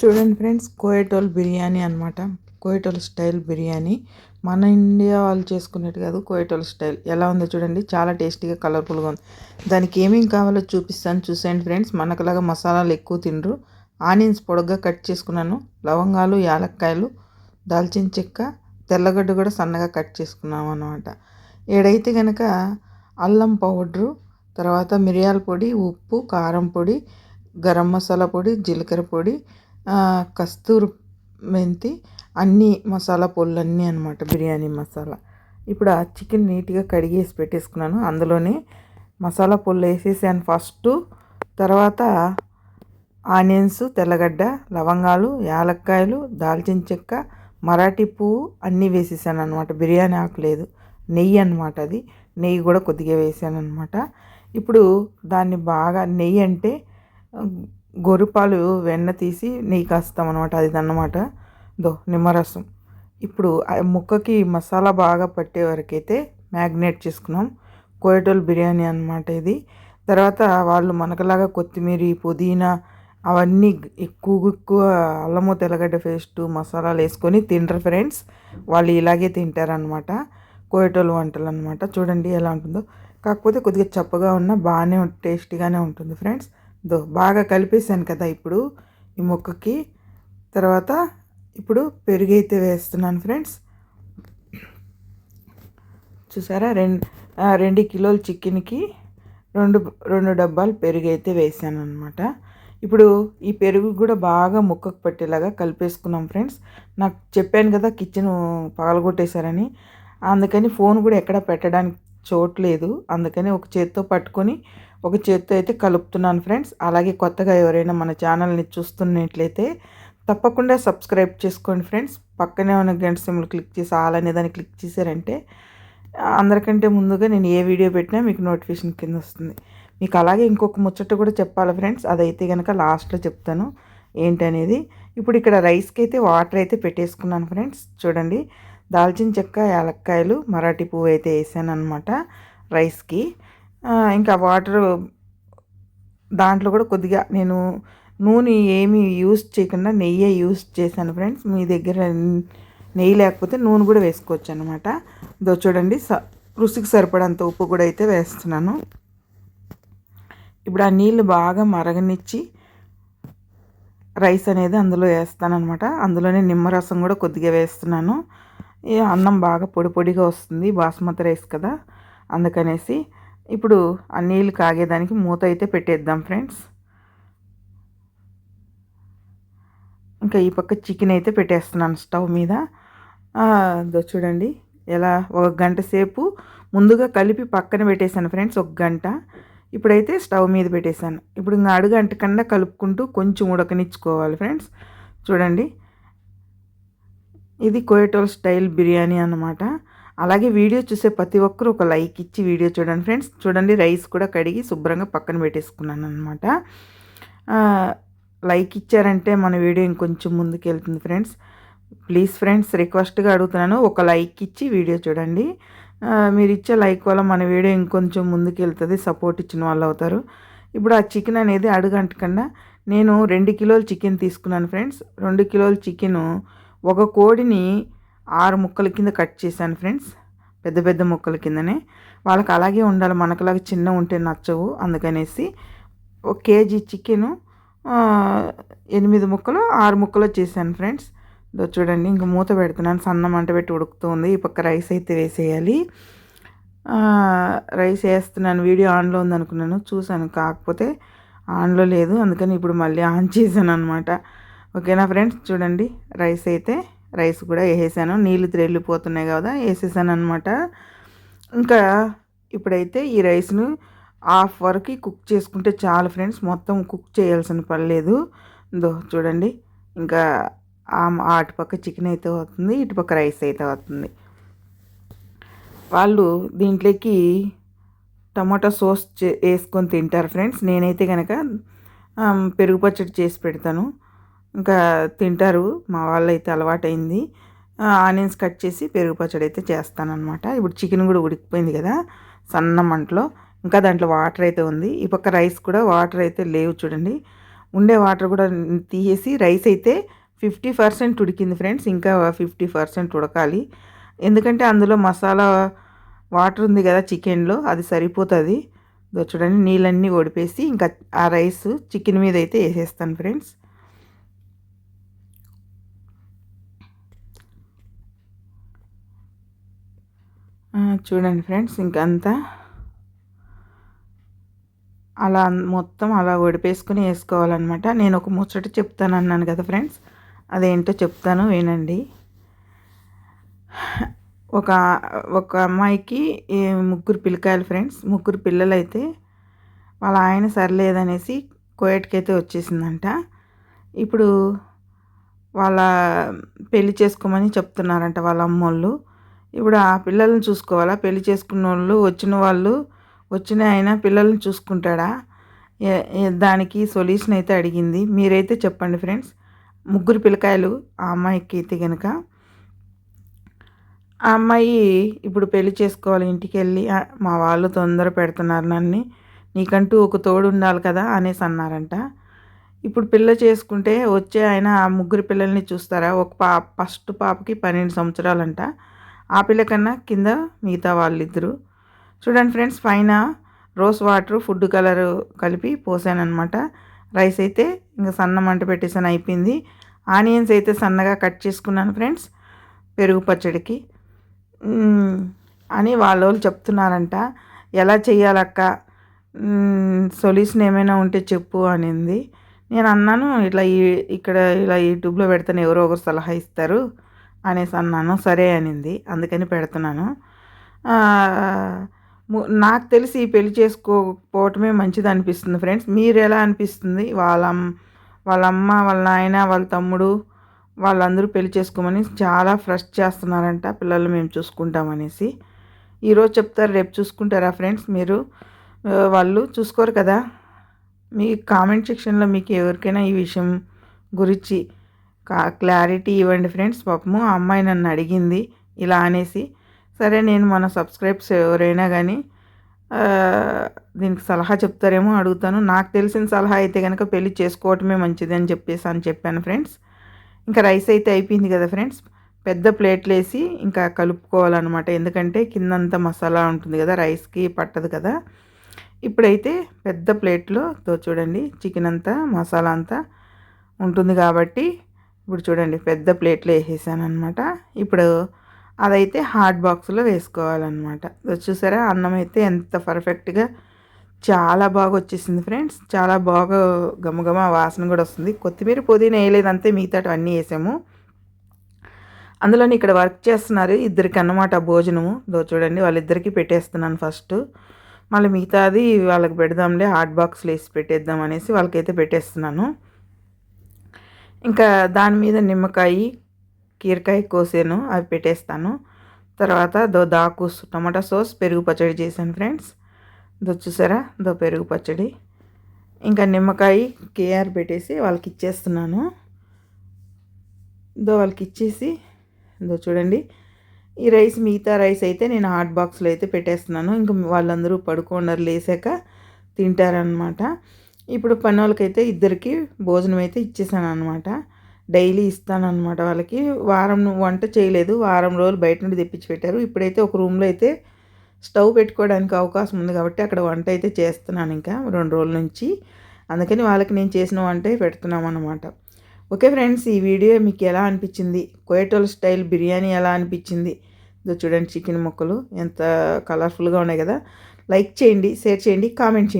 చూడండి ఫ్రెండ్స్ కోయటోల్ బిర్యానీ అనమాట కోయటోల్ స్టైల్ బిర్యానీ. మన ఇండియా వాళ్ళు చేసుకునేట్టు కాదు కోయటోల్ స్టైల్. ఎలా ఉందో చూడండి చాలా టేస్టీగా కలర్ఫుల్గా ఉంది. దానికి ఏమేమి కావాలో చూపిస్తాను చూసేయండి ఫ్రెండ్స్. మనకులాగా మసాలాలు ఎక్కువ తినరు. ఆనియన్స్ పొడగ్గా కట్ చేసుకున్నాను. లవంగాలు యాలక్కాయలు దాల్చిన చెక్క తెల్లగడ్డ కూడా సన్నగా కట్ చేసుకున్నాము అనమాట ఏడైతే కనుక అల్లం పౌడరు తర్వాత మిరియాల పొడి ఉప్పు కారం పొడి గరం మసాలా పొడి జీలకర్ర పొడి కస్తూరి మెంతి అన్నీ మసాలా పొళ్ళు అన్నీ అనమాట బిర్యానీ మసాలా. ఇప్పుడు ఆ చికెన్ నీట్గా కడిగేసి పెట్టేసుకున్నాను. అందులోనే మసాలా పొళ్ళు వేసేసాను ఫస్ట్. తర్వాత ఆనియన్స్ తెల్లగడ్డ లవంగాలు యాలక్కాయలు దాల్చిన చెక్క మరాఠీ పువ్వు అన్నీ వేసేసాను అనమాట బిర్యానీ ఆకు లేదు. నెయ్యి అనమాట అది. నెయ్యి కూడా కొద్దిగా వేసాను అనమాట ఇప్పుడు దాన్ని బాగా నెయ్యి అంటే గొర్రెపాలు వెన్న తీసి నెయ్యి కాస్తాం అనమాట అది అన్నమాట దో నిమ్మరసం. ఇప్పుడు ముక్కకి మసాలా బాగా పట్టే వరకైతే మ్యాగ్నేట్ చేసుకున్నాం. కోయటోల్ బిర్యానీ అనమాట ఇది. తర్వాత వాళ్ళు మనకలాగా కొత్తిమీర పుదీనా అవన్నీ ఎక్కువ ఎక్కువ అల్లము తెల్లగడ్డ పేస్టు మసాలాలు వేసుకొని తింటారు ఫ్రెండ్స్. వాళ్ళు ఇలాగే తింటారనమాట కోయటోలు వంటలు అనమాట చూడండి ఎలా ఉంటుందో. కాకపోతే కొద్దిగా చప్పగా ఉన్న బాగానే టేస్టీగానే ఉంటుంది ఫ్రెండ్స్. దో బాగా కలిపేసాను కదా ఇప్పుడు ఈ ముక్కకి. తర్వాత ఇప్పుడు పెరుగు అయితే వేస్తున్నాను ఫ్రెండ్స్. చూసారా? రెండు రెండు కిలోల చికెన్కి రెండు రెండు డబ్బాలు పెరుగు అయితే వేసాను అనమాట ఇప్పుడు ఈ పెరుగు కూడా బాగా ముక్కకు పట్టేలాగా కలిపేసుకున్నాం ఫ్రెండ్స్. నాకు చెప్పాను కదా కిచెన్ పగలగొట్టేశారని. అందుకని ఫోన్ కూడా ఎక్కడ పెట్టడానికి చోట్లేదు అందుకని ఒక చేత్తో పట్టుకొని ఒక చేత్తో అయితే కలుపుతున్నాను ఫ్రెండ్స్. అలాగే కొత్తగా ఎవరైనా మన ఛానల్ని చూస్తున్నట్లయితే తప్పకుండా సబ్స్క్రైబ్ చేసుకోండి ఫ్రెండ్స్. పక్కనే ఉన్న గంట సిమ్లు క్లిక్ చేసి ఆల్ అనే దాన్ని క్లిక్ చేశారంటే అందరికంటే ముందుగా నేను ఏ వీడియో పెట్టినా మీకు నోటిఫికేషన్ కింద వస్తుంది. మీకు అలాగే ఇంకొక ముచ్చట కూడా చెప్పాలి ఫ్రెండ్స్. అదైతే కనుక లాస్ట్లో చెప్తాను. ఏంటనేది? ఇప్పుడు ఇక్కడ రైస్కి అయితే వాటర్ అయితే పెట్టేసుకున్నాను ఫ్రెండ్స్. చూడండి. దాల్చిన చెక్క యాలక్కాయలు మరాఠీ పువ్వు అయితే వేసాను అనమాట రైస్కి. ఇంకా వాటర్ దాంట్లో కూడా కొద్దిగా నేను నూనె ఏమీ యూస్ చేయకుండా నెయ్యే యూస్ చేశాను ఫ్రెండ్స్ మీ దగ్గర నెయ్యి లేకపోతే నూనె కూడా వేసుకోవచ్చు అనమాట దో చూడండి స రుచికి సరిపడంత ఉప్పు కూడా అయితే వేస్తున్నాను. ఇప్పుడు ఆ నీళ్ళు బాగా మరగనిచ్చి రైస్ అనేది అందులో వేస్తాను అనమాట అందులోనే నిమ్మరసం కూడా కొద్దిగా వేస్తున్నాను. అన్నం బాగా పొడి పొడిగా వస్తుంది బాస్మతి రైస్ కదా. అందుకనేసి ఇప్పుడు ఆ నీళ్ళు కాగేదానికి మూత అయితే పెట్టేద్దాం ఫ్రెండ్స్. ఇంకా ఈ పక్క చికెన్ అయితే పెట్టేస్తున్నాను స్టవ్ మీద. చూడండి. ఎలా ఒక గంట సేపు ముందుగా కలిపి పక్కన పెట్టేశాను ఫ్రెండ్స్ ఒక గంట. ఇప్పుడైతే స్టవ్ మీద పెట్టేశాను. ఇప్పుడు ఇంకా అడుగంట కన్నా కలుపుకుంటూ కొంచెం ఉడకనిచ్చుకోవాలి ఫ్రెండ్స్. చూడండి. ఇది కోయటోల్ స్టైల్ బిర్యానీ అన్నమాట. అలాగే వీడియో చూసే ప్రతి ఒక్కరు ఒక లైక్ ఇచ్చి వీడియో చూడండి ఫ్రెండ్స్. చూడండి రైస్ కూడా కడిగి శుభ్రంగా పక్కన పెట్టేసుకున్నాను అనమాట లైక్ ఇచ్చారంటే మన వీడియో ఇంకొంచెం ముందుకు వెళ్తుంది ఫ్రెండ్స్. ప్లీజ్ ఫ్రెండ్స్ రిక్వెస్ట్గా అడుగుతున్నాను ఒక లైక్ ఇచ్చి వీడియో చూడండి. మీరు ఇచ్చే లైక్ వల్ల మన వీడియో ఇంకొంచెం ముందుకు వెళ్తుంది సపోర్ట్ ఇచ్చిన వాళ్ళు అవుతారు. ఇప్పుడు ఆ చికెన్ అనేది అడుగంటకుండా నేను రెండు కిలోలు చికెన్ తీసుకున్నాను ఫ్రెండ్స్. రెండు కిలోల చికెను ఒక కోడిని ఆరు ముక్కల కింద కట్ చేశాను ఫ్రెండ్స్. పెద్ద పెద్ద ముక్కల కిందనే. వాళ్ళకి అలాగే ఉండాలి. మనకులాగా చిన్న ఉంటే నచ్చవు. అందుకనేసి ఒక కేజీ చికెను ఎనిమిది ముక్కలు ఆరు ముక్కలు చేశాను ఫ్రెండ్స్. చూడండి ఇంక మూత పెడుతున్నాను. సన్న మంట పెట్టి ఉడుకుతుంది ఈ పక్క రైస్ అయితే వేసేయాలి. రైస్ వేస్తున్నాను. వీడియో ఆన్లో ఉంది అనుకున్నాను చూశాను. కాకపోతే ఆన్లో లేదు. అందుకని ఇప్పుడు మళ్ళీ ఆన్ చేశాను అనమాట ఓకేనా ఫ్రెండ్స్? చూడండి రైస్ అయితే రైస్ కూడా వేసేసాను. నీళ్ళు త్రెళ్ళిపోతున్నాయి కదా వేసేసాను అనమాట ఇంకా ఇప్పుడైతే ఈ రైస్ను హాఫ్ వరకు కుక్ చేసుకుంటే చాలు ఫ్రెండ్స్ మొత్తం కుక్ చేయాల్సిన పని లేదు. దో చూడండి ఇంకా అటుపక్క చికెన్ అయితే అవుతుంది ఇటుపక్క రైస్ అయితే అవుతుంది. వాళ్ళు దీంట్లోకి టమాటా సోస్ వేసుకొని తింటారు ఫ్రెండ్స్. నేనైతే కనుక పెరుగు పచ్చడి చేసి పెడతాను. ఇంకా తింటారు. మా వాళ్ళు అయితే అలవాటైంది ఆనియన్స్ కట్ చేసి పెరుగు పచ్చడి అయితే చేస్తానమాట ఇప్పుడు చికెన్ కూడా ఉడికిపోయింది కదా సన్న మంటలో. ఇంకా దాంట్లో వాటర్ అయితే ఉంది. ఈ పక్క రైస్ కూడా వాటర్ అయితే లేవు చూడండి. ఉండే వాటర్ కూడా తీసేసి రైస్ అయితే ఫిఫ్టీ పర్సెంట్ ఉడికింది ఫ్రెండ్స్. ఇంకా ఫిఫ్టీ పర్సెంట్ ఉడకాలి. ఎందుకంటే అందులో మసాలా వాటర్ ఉంది కదా చికెన్లో అది సరిపోతుంది. చూడండి నీళ్ళన్నీ ఒడిపేసి ఇంకా ఆ రైస్ చికెన్ మీద అయితే వేసేస్తాను ఫ్రెండ్స్. చూడండి ఫ్రెండ్స్ ఇంకంతా అలా మొత్తం అలా ఒడిపేసుకుని వేసుకోవాలన్నమాట. నేను ఒక ముచ్చట చెప్తాను అన్నాను కదా ఫ్రెండ్స్ అదేంటో చెప్తాను వినండి. ఒక ఒక అమ్మాయికి ముగ్గురు పిల్లకాయలు ఫ్రెండ్స్ ముగ్గురు పిల్లలు అయితే వాళ్ళ ఆయన సర్లేదనేసి కోయట్కి అయితే వచ్చేసిందంట. ఇప్పుడు వాళ్ళ పెళ్ళి చేసుకోమని చెప్తున్నారంట వాళ్ళ అమ్మోళ్ళు. ఇప్పుడు ఆ పిల్లల్ని చూసుకోవాలా? పెళ్ళి చేసుకున్న వాళ్ళు వచ్చిన వాళ్ళు వచ్చిన ఆయన పిల్లల్ని చూసుకుంటాడా? దానికి సొల్యూషన్ అయితే అడిగింది. మీరైతే చెప్పండి ఫ్రెండ్స్. ముగ్గురు పిల్లకాయలు ఆ అమ్మాయికి అయితే కనుక ఆ అమ్మాయి ఇప్పుడు పెళ్ళి చేసుకోవాలి ఇంటికి వెళ్ళి మా వాళ్ళు తొందర పెడుతున్నారు నన్ను. నీకంటూ ఒక తోడు ఉండాలి కదా అనేసి అన్నారంట. ఇప్పుడు పిల్ల చేసుకుంటే వచ్చే ఆయన ఆ ముగ్గురు పిల్లల్ని చూస్తారా? ఒక పా ఫస్ట్ పాపకి పన్నెండు సంవత్సరాలంట. ఆ పిల్ల కన్నా కింద మిగతా వాళ్ళిద్దరు. చూడండి ఫ్రెండ్స్ పైన రోస్ వాటర్ ఫుడ్ కలర్ కలిపి పోసాను అనమాట రైస్ అయితే ఇంకా సన్న మంట పెట్టేసాను అయిపోయింది. ఆనియన్స్ అయితే సన్నగా కట్ చేసుకున్నాను ఫ్రెండ్స్ పెరుగు పచ్చడికి. అని వాళ్ళ వాళ్ళు చెప్తున్నారంట. ఎలా చేయాలక్క సొల్యూషన్ ఏమైనా ఉంటే చెప్పు అనింది. నేను అన్నాను ఇట్లా ఈ ఇక్కడ ఇలా యూట్యూబ్లో పెడతాను ఎవరో ఒకరు సలహా ఇస్తారు. అనేసి అన్నాను. సరే అనింది. అందుకని పెడుతున్నాను. నాకు తెలిసి పెళ్ళి చేసుకోకపోవటమే మంచిది అనిపిస్తుంది ఫ్రెండ్స్. మీరు ఎలా అనిపిస్తుంది? వాళ్ళ వాళ్ళ అమ్మ వాళ్ళ నాయన వాళ్ళ తమ్ముడు వాళ్ళందరూ పెళ్ళి చేసుకోమని చాలా ఫ్రెష్ చేస్తున్నారంట పిల్లలు మేము చూసుకుంటామనేసి ఈరోజు చెప్తారు రేపు చూసుకుంటారా ఫ్రెండ్స్ మీరు? వాళ్ళు చూసుకోరు కదా. మీ కామెంట్ సెక్షన్లో మీకు ఎవరికైనా ఈ విషయం గురించి క్లారిటీ ఇవ్వండి ఫ్రెండ్స్. పాపము ఆ అమ్మాయి నన్ను అడిగింది. ఇలా అనేసి సరే నేను మన సబ్స్క్రైబ్స్ ఎవరైనా కానీ దీనికి సలహా చెప్తారేమో అడుగుతాను. నాకు తెలిసిన సలహా అయితే కనుక పెళ్ళి చేసుకోవటమే మంచిది అని చెప్పేసి అని చెప్పాను ఫ్రెండ్స్. ఇంకా రైస్ అయితే అయిపోయింది కదా ఫ్రెండ్స్. పెద్ద ప్లేట్లు వేసి ఇంకా కలుపుకోవాలన్నమాట. ఎందుకంటే కిందంతా మసాలా ఉంటుంది కదా రైస్కి పట్టదు కదా. ఇప్పుడైతే పెద్ద ప్లేట్లో చూడండి చికెన్ అంతా మసాలా అంతా ఉంటుంది కాబట్టి ఇప్పుడు చూడండి పెద్ద ప్లేట్లో వేసేసాను అనమాట ఇప్పుడు అదైతే హాట్ బాక్స్లో వేసుకోవాలన్నమాట. చూసారా? అన్నం అయితే ఎంత పర్ఫెక్ట్గా చాలా బాగా వచ్చేసింది ఫ్రెండ్స్. చాలా బాగా గమగమ వాసన కూడా వస్తుంది. కొత్తిమీర పుదీనా వేయలేదంతే మిగతా అన్నీ వేసాము. అందులోని ఇక్కడ వర్క్ చేస్తున్నారు ఇద్దరికి అన్నమాట భోజనము. దో చూడండి వాళ్ళిద్దరికీ పెట్టేస్తున్నాను ఫస్ట్. మళ్ళీ మిగతాది వాళ్ళకి పెడదాంలే హాట్ బాక్స్లో వేసి పెట్టేద్దాం అనేసి వాళ్ళకైతే పెట్టేస్తున్నాను. ఇంకా దాని మీద నిమ్మకాయ కీరకాయ కోసాను అవి పెట్టేస్తాను. తర్వాత దో దాకు టమాటా సాస్ పెరుగు పచ్చడి చేశాను ఫ్రెండ్స్. దో చూసారా? దో పెరుగు పచ్చడి. ఇంకా నిమ్మకాయ కేఆర్ పెట్టేసి వాళ్ళకి ఇచ్చేస్తున్నాను. దో వాళ్ళకి ఇచ్చేసి దో చూడండి. ఈ రైస్ మిగతా రైస్ అయితే నేను హాట్ బాక్స్లో అయితే పెట్టేస్తున్నాను. ఇంకా వాళ్ళందరూ పడుకోండారు లేసాక తింటారనమాట ఇప్పుడు పని వాళ్ళకైతే ఇద్దరికి భోజనం అయితే ఇచ్చేసాను అనమాట డైలీ ఇస్తానమాట వాళ్ళకి. వారం వంట చేయలేదు. వారం రోజులు బయట నుండి తెప్పించి పెట్టారు. ఇప్పుడైతే ఒక రూమ్లో అయితే స్టవ్ పెట్టుకోవడానికి అవకాశం ఉంది కాబట్టి అక్కడ వంట అయితే చేస్తున్నాను ఇంకా రెండు రోజుల నుంచి. అందుకని వాళ్ళకి నేను చేసిన వంటే పెడుతున్నాం అనమాట ఓకే ఫ్రెండ్స్ ఈ వీడియో మీకు ఎలా అనిపించింది? కోయటోల్ స్టైల్ బిర్యానీ ఎలా అనిపించింది? ఇదో చూడండి చికెన్ ముక్కలు. ఎంత కలర్ఫుల్గా ఉన్నాయి కదా. లైక్ చేయండి షేర్ చేయండి కామెంట్ చేయండి.